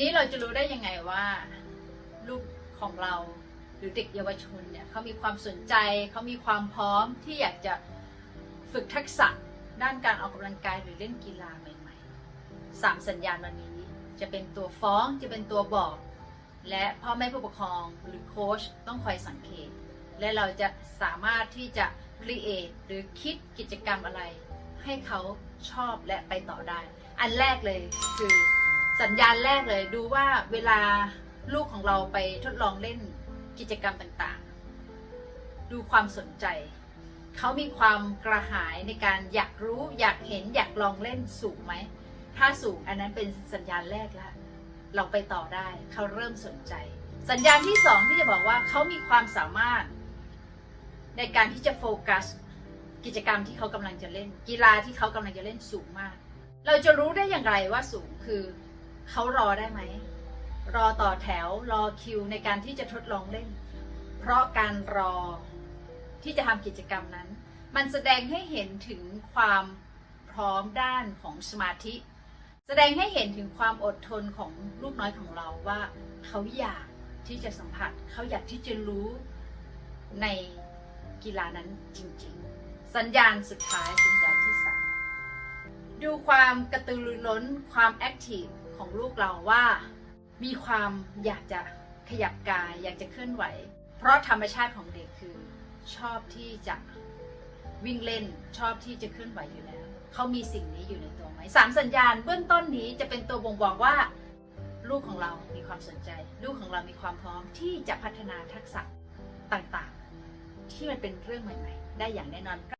นี้เราจะรู้ได้ยังไงว่า ลูกของเราหรือเด็กเยาวชนเนี่ยเขามีความสนใจเขามีความพร้อมที่อยากจะฝึกทักษะด้านการออกกำลังกายหรือเล่นกีฬาใหม่ๆสามสัญญาณวันนี้จะเป็นตัวฟ้องจะเป็นตัวบอก และพ่อแม่ผู้ปกครองหรือโค้ชต้องคอยสังเกต และเราจะสามารถที่จะ create หรือคิดกิจกรรมอะไร ให้เขาชอบและไปต่อได้ อันแรกเลยคือ สัญญาณแรกเลยดูว่าเวลาลูกของเราไปทดลองเล่นกิจกรรมต่างๆ ดูความสนใจ เขามีความกระหายในการอยากรู้อยากเห็นอยากลองเล่นสูงไหม ถ้าสูงอันนั้นเป็นสัญญาณแรกแล้วเราไปต่อได้เขาเริ่มสนใจ สัญญาณที่สองที่จะบอกว่าเขามีความสามารถ ในการที่จะโฟกัส กิจกรรมที่เขากำลังจะเล่น กีฬาที่เขากำลังจะเล่นสูงมาก เราจะรู้ได้อย่างไรว่าสูงคือ เขารอได้ไหม รอต่อแถวรอคิวในการที่จะทดลองเล่น เพราะการรอที่จะทำกิจกรรมนั้น มันแสดงให้เห็นถึงความพร้อมด้านของสมาธิ แสดงให้เห็นถึงความอดทนของลูกน้อยของเราว่าเขาอยากที่จะสัมผัส เขาอยากที่จะรู้ในกีฬานั้นจริงๆ สัญญาณสุดท้ายสัญญาณที่สามดูความกระตือรือร้น ความแอคทีฟ ของลูกเราว่า มีความอยากจะขยับกาย อยากจะเคลื่อนไหว เพราะธรรมชาติของเด็กคือชอบที่จะวิ่งเล่นชอบที่จะเคลื่อนไหวอยู่แล้ว เขามีสิ่งนี้อยู่ในตัวไหมสามสัญญาณเบื้องต้นนี้จะเป็นตัวบ่งบอกว่า ลูกของเรามีความสนใจ ลูกของเรามีความพร้อมที่จะพัฒนาทักษะต่างๆ ที่มันเป็นเรื่องใหม่ ๆ ได้อย่างแน่นอน